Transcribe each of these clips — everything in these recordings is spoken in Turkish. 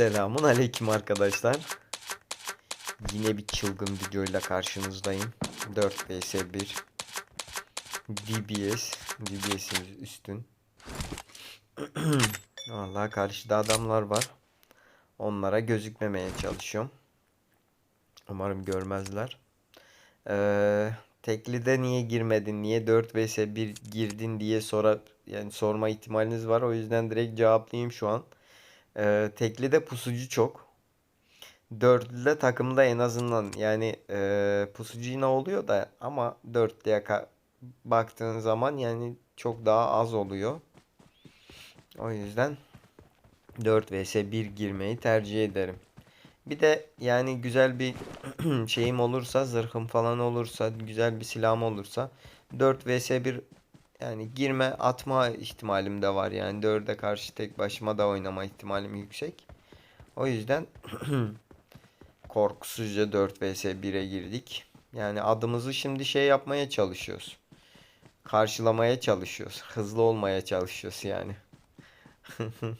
Selamun aleyküm arkadaşlar. Yine bir çılgın videoyla karşınızdayım. 4 vs 1 DBS DBS'imiz üstün. Vallahi karşıda adamlar var. Onlara gözükmemeye çalışıyorum. Umarım görmezler. Ee, teklide niye girmedin? Niye 4 vs 1 girdin diye sora yani sorma ihtimaliniz var. O yüzden direkt cevaplayayım şu an. Ee, teklide pusucu çok. Dörtlüde takımda en azından yani e, pusucu yine oluyor da ama dörtlüye baktığın zaman yani çok daha az oluyor. O yüzden 4 vs 1 girmeyi tercih ederim. Bir de yani güzel bir şeyim olursa, zırhım falan olursa, güzel bir silahım olursa 4 vs 1 yani girme atma ihtimalim de var. Yani 4'e karşı tek başıma da oynama ihtimalim yüksek. O yüzden korkusuzca 4 vs 1'e girdik. Yani adımızı şimdi şey yapmaya çalışıyoruz. Karşılamaya çalışıyoruz. Hızlı olmaya çalışıyoruz yani.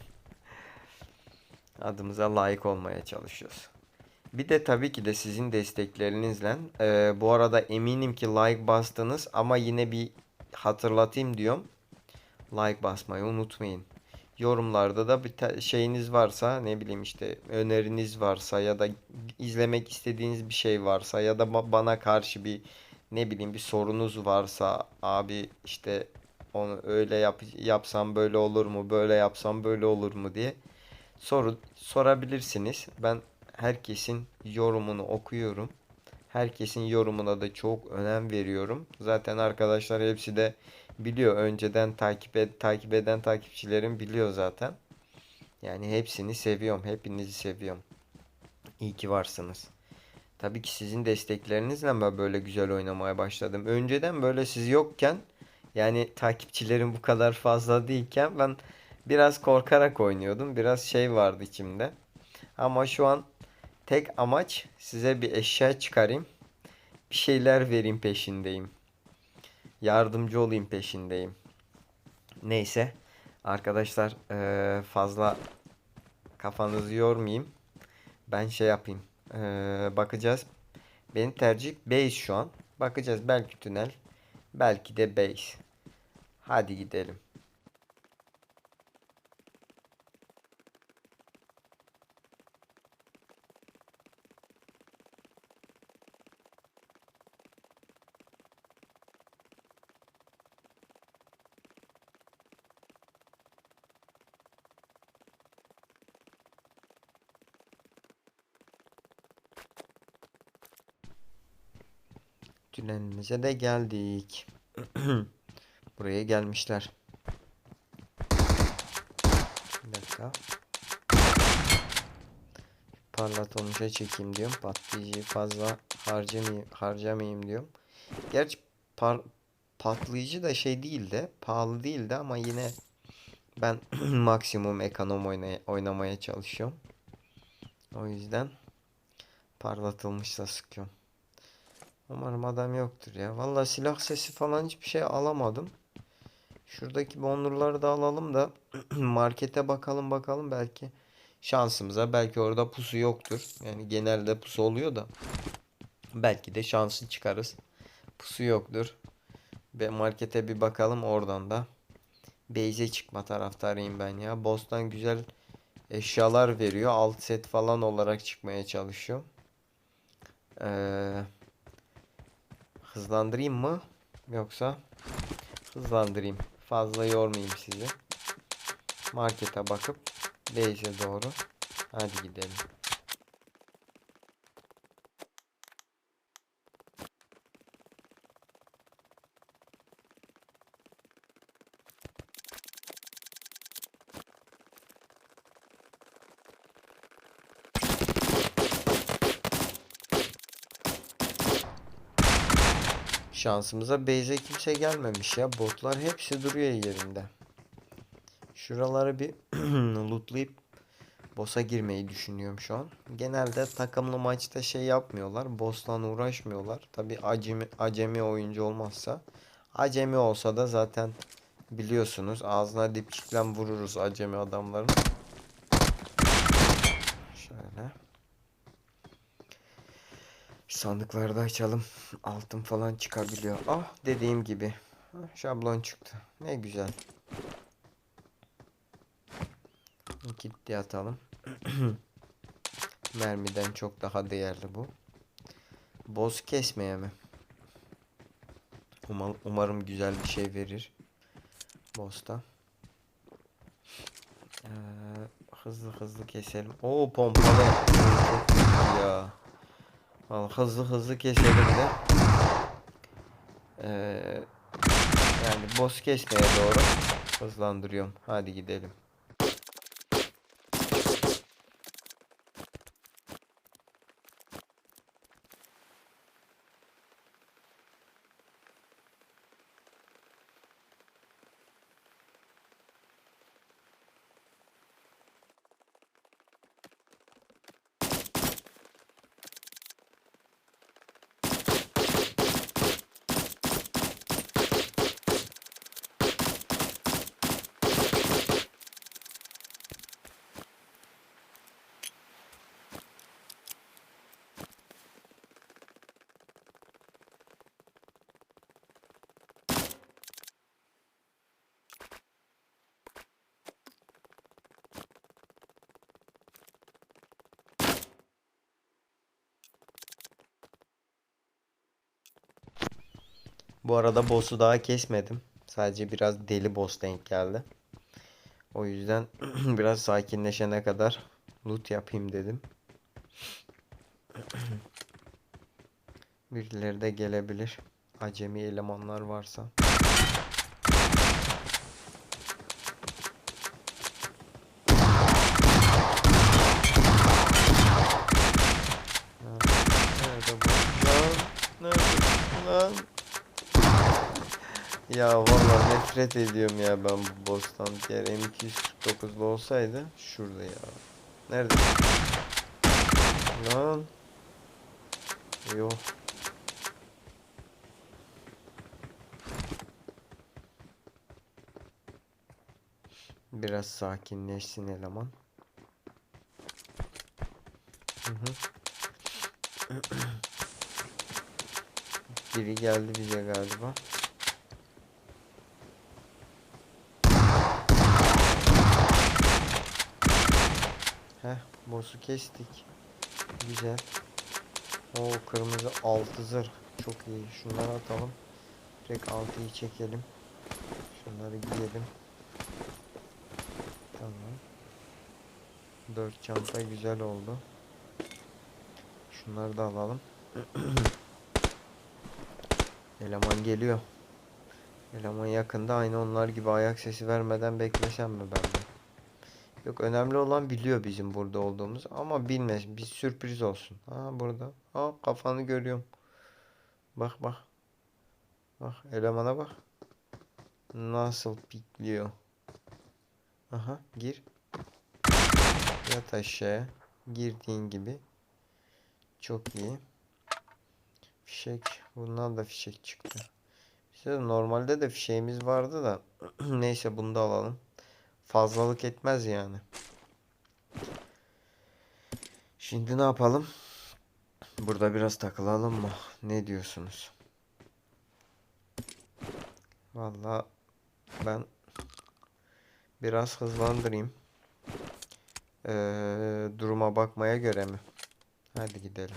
Adımıza layık olmaya çalışıyoruz. Bir de tabii ki de sizin desteklerinizle eee, bu arada eminim ki like bastınız ama yine bir hatırlatayım diyorum. Like basmayı unutmayın. Yorumlarda da bir şeyiniz varsa ne bileyim işte öneriniz varsa ya da izlemek istediğiniz bir şey varsa ya da ba- bana karşı bir ne bileyim bir sorunuz varsa abi işte onu öyle yap yapsam böyle olur mu böyle yapsam böyle olur mu diye soru sorabilirsiniz. Ben herkesin yorumunu okuyorum. Herkesin yorumuna da çok önem veriyorum. Zaten arkadaşlar hepsi de biliyor. Önceden takip et, takip eden takipçilerim biliyor zaten. Yani hepsini seviyorum. Hepinizi seviyorum. İyi ki varsınız. Tabii ki sizin desteklerinizle ben böyle güzel oynamaya başladım. Önceden böyle siz yokken yani takipçilerim bu kadar fazla değilken ben biraz korkarak oynuyordum. Biraz şey vardı içimde. Ama şu an tek amaç size bir eşya çıkarayım. Bir şeyler vereyim peşindeyim. Yardımcı olayım peşindeyim. Neyse arkadaşlar eee, fazla kafanızı yormayayım. Ben şey yapayım. Eee, bakacağız. Benim tercih base şu an. Bakacağız belki tünel. Belki de base. Hadi gidelim. Tünelimize de geldik. Buraya gelmişler. Bir dakika. Parlatılmışa çekeyim diyorum. Patlayıcıyı fazla harcamayayım, harcamayayım diyorum. Gerçi par patlayıcı da şey değil de pahalı değil de ama yine ben maksimum ekonom oynaya- oynamaya çalışıyorum. O yüzden parlatılmışla sıkıyorum. Umarım adam yoktur ya. Vallahi silah sesi falan hiçbir şey alamadım. Şuradaki bonurları da alalım da markete bakalım bakalım belki şansımıza belki orada pusu yoktur. Yani genelde pusu oluyor da belki de şansı çıkarız. Pusu yoktur. Ve markete bir bakalım oradan da Beyze çıkma taraftarıyım ben ya. Boss'tan güzel eşyalar veriyor. Alt set falan olarak çıkmaya çalışıyor. Eee Hızlandırayım mı? Yoksa hızlandırayım. Fazla yormayayım sizi. Markete bakıp base'e doğru. Hadi gidelim. Şansımıza base'e kimse gelmemiş ya. Botlar hepsi duruyor yerinde. Şuraları bir lootlayıp boss'a girmeyi düşünüyorum şu an. Genelde takımlı maçta şey yapmıyorlar. Boss'la uğraşmıyorlar. Tabi acemi, acemi oyuncu olmazsa. Acemi olsa da zaten biliyorsunuz ağzına dipçikle vururuz acemi adamların. Şöyle. Sandıkları da açalım. Altın falan çıkabiliyor. Ah dediğim gibi. Ah, Şablon çıktı. Ne güzel. Gitti atalım. Mermiden çok daha değerli bu. Boz kesmeye mi? Umal- Umarım güzel bir şey verir. Boss'ta. Ee, hızlı hızlı keselim. Oo pompalı. Ya. Vallahi hızlı hızlı keselim de. Ee, yani boss kesmeye doğru hızlandırıyorum. Hadi gidelim. Bu arada boss'u daha kesmedim. Sadece biraz deli boss denk geldi. O yüzden biraz sakinleşene kadar loot yapayım dedim. Birileri de gelebilir. Acemi elemanlar varsa. Nerede bu? Lan, nerede? Lan. Ya vallahi nefret ediyorum ya ben bu boss'tan. Diğer M249'lu olsaydı şurada ya. Nerede? Lan. Yok. Biraz sakinleşsin eleman. Biri geldi bize galiba. Heh, boss'u kestik. Güzel. O kırmızı altı zırh. Çok iyi. Şunları atalım. Direkt altıyı çekelim. Şunları giyelim. Tamam. Dört çanta güzel oldu. Şunları da alalım. Eleman geliyor. Eleman yakında aynı onlar gibi ayak sesi vermeden beklesem mi ben de? Yok önemli olan biliyor bizim burada olduğumuz ama bilmez. Bir sürpriz olsun. Ha burada. Ha kafanı görüyorum. Bak bak. Bak elemana bak. Nasıl pikliyor. Aha gir. Yat aşağıya. Girdiğin gibi. Çok iyi. Fişek. Bundan da fişek çıktı. İşte normalde de fişeğimiz vardı da. Neyse bunu da alalım. Fazlalık etmez yani. Şimdi ne yapalım? Burada biraz takılalım mı? Ne diyorsunuz? Vallahi ben biraz hızlandırayım. Ee, duruma bakmaya göre mi? Hadi gidelim.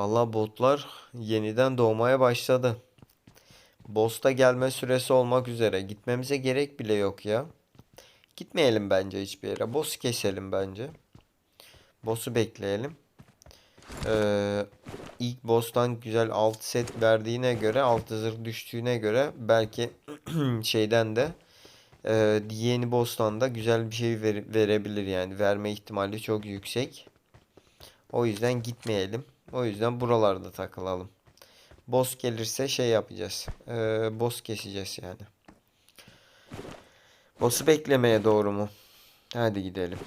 Vallahi botlar yeniden doğmaya başladı. Boss'ta gelme süresi olmak üzere. Gitmemize gerek bile yok ya. Gitmeyelim bence hiçbir yere. Boss'u keselim bence. Boss'u bekleyelim. Ee, ilk boss'tan güzel 6 set verdiğine göre 6 zırh düştüğüne göre belki şeyden de e, yeni boss'tan da güzel bir şey ver- verebilir yani. Verme ihtimali çok yüksek. O yüzden gitmeyelim. O yüzden buralarda takılalım. Boss gelirse şey yapacağız. Ee, boss keseceğiz yani. Boss'u beklemeye doğru mu? Hadi gidelim.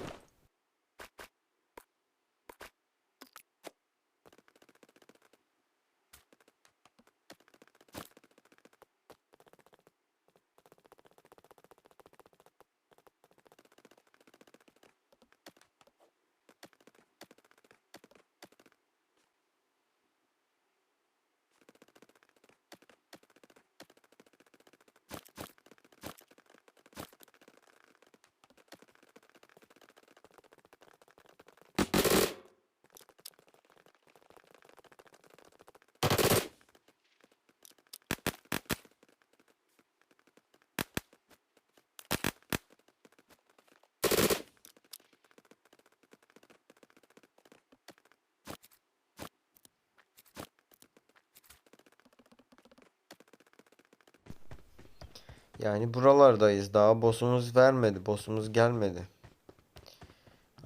Yani buralardayız. Daha boss'umuz vermedi. Boss'umuz gelmedi.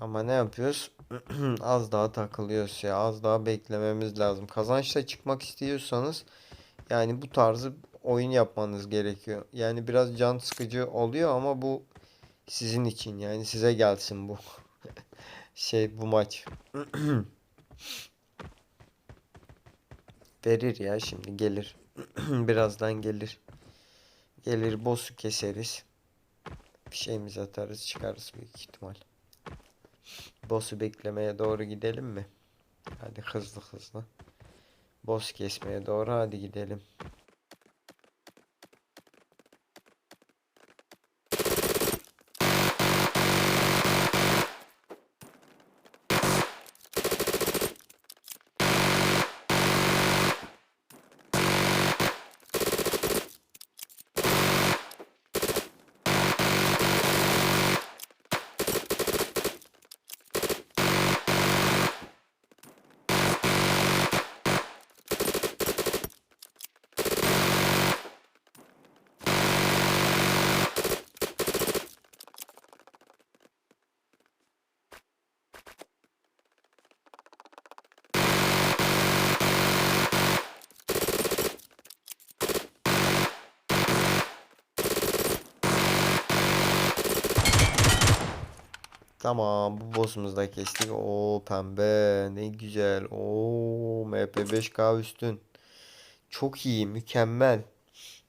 Ama ne yapıyoruz? Az daha takılıyoruz ya. Az daha beklememiz lazım. Kazançla çıkmak istiyorsanız yani bu tarzı oyun yapmanız gerekiyor. Yani biraz can sıkıcı oluyor ama bu sizin için. Yani size gelsin bu. Şey bu maç. Verir ya şimdi gelir. Birazdan gelir. Gelir boss'u keseriz. Bir şeyimizi atarız çıkarız büyük ihtimal. Boss'u beklemeye doğru gidelim mi? Hadi hızlı hızlı. Boss kesmeye doğru hadi gidelim. Tamam bu boss'umuzu da kestik. Oo pembe ne güzel. Oo MP5K üstün. Çok iyi mükemmel.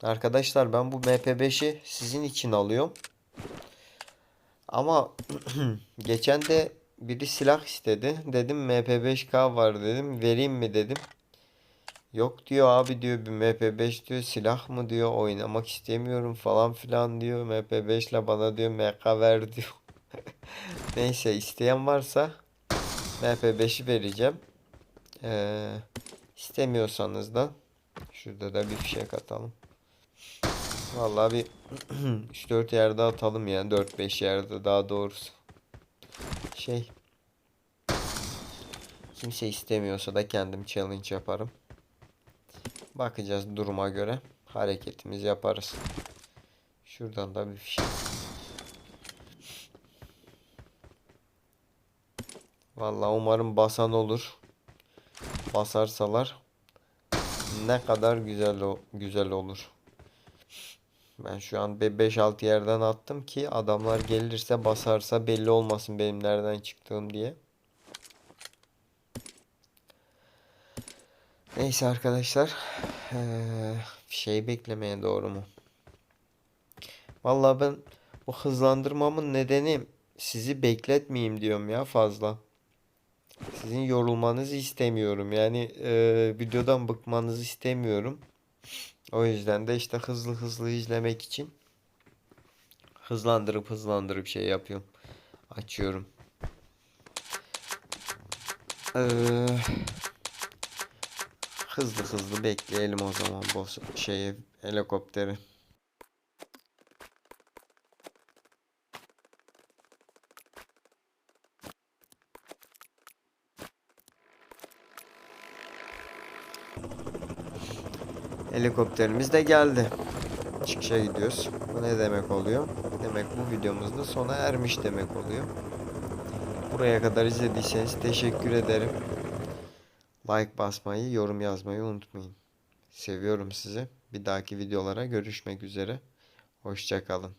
Arkadaşlar ben bu MP5'i sizin için alıyorum. Ama geçen de biri silah istedi. Dedim MP5K var dedim. Vereyim mi dedim. Yok diyor abi diyor bir MP5 diyor silah mı diyor oynamak istemiyorum falan filan diyor. MP5 ile bana diyor MK ver diyor. Neyse isteyen varsa MP5'i vereceğim. Ee, istemiyorsanız da şurada da bir fişek atalım. Vallahi bir 3-4 yerde atalım yani 4-5 yerde daha doğrusu. Şey kimse istemiyorsa da kendim challenge yaparım. Bakacağız duruma göre hareketimizi yaparız. Şuradan da bir fişek. Vallahi umarım basan olur. Basarsalar ne kadar güzel o güzel olur. Ben şu an 5-6 yerden attım ki adamlar gelirse basarsa belli olmasın benim nereden çıktığım diye. Neyse arkadaşlar. Eee, şey beklemeye doğru mu? Vallahi ben bu hızlandırmamın nedeni sizi bekletmeyeyim diyorum ya fazla. Sizin yorulmanızı istemiyorum. Yani e, videodan bıkmanızı istemiyorum. O yüzden de işte hızlı hızlı izlemek için hızlandırıp hızlandırıp şey yapıyorum. Açıyorum. Ee, hızlı hızlı bekleyelim o zaman boss şeyi helikopteri. Helikopterimiz de geldi. Çıkışa gidiyoruz. Bu ne demek oluyor? Demek bu videomuz da sona ermiş demek oluyor. Buraya kadar izlediyseniz teşekkür ederim. Like basmayı, yorum yazmayı unutmayın. Seviyorum sizi. Bir dahaki videolara görüşmek üzere. Hoşça kalın.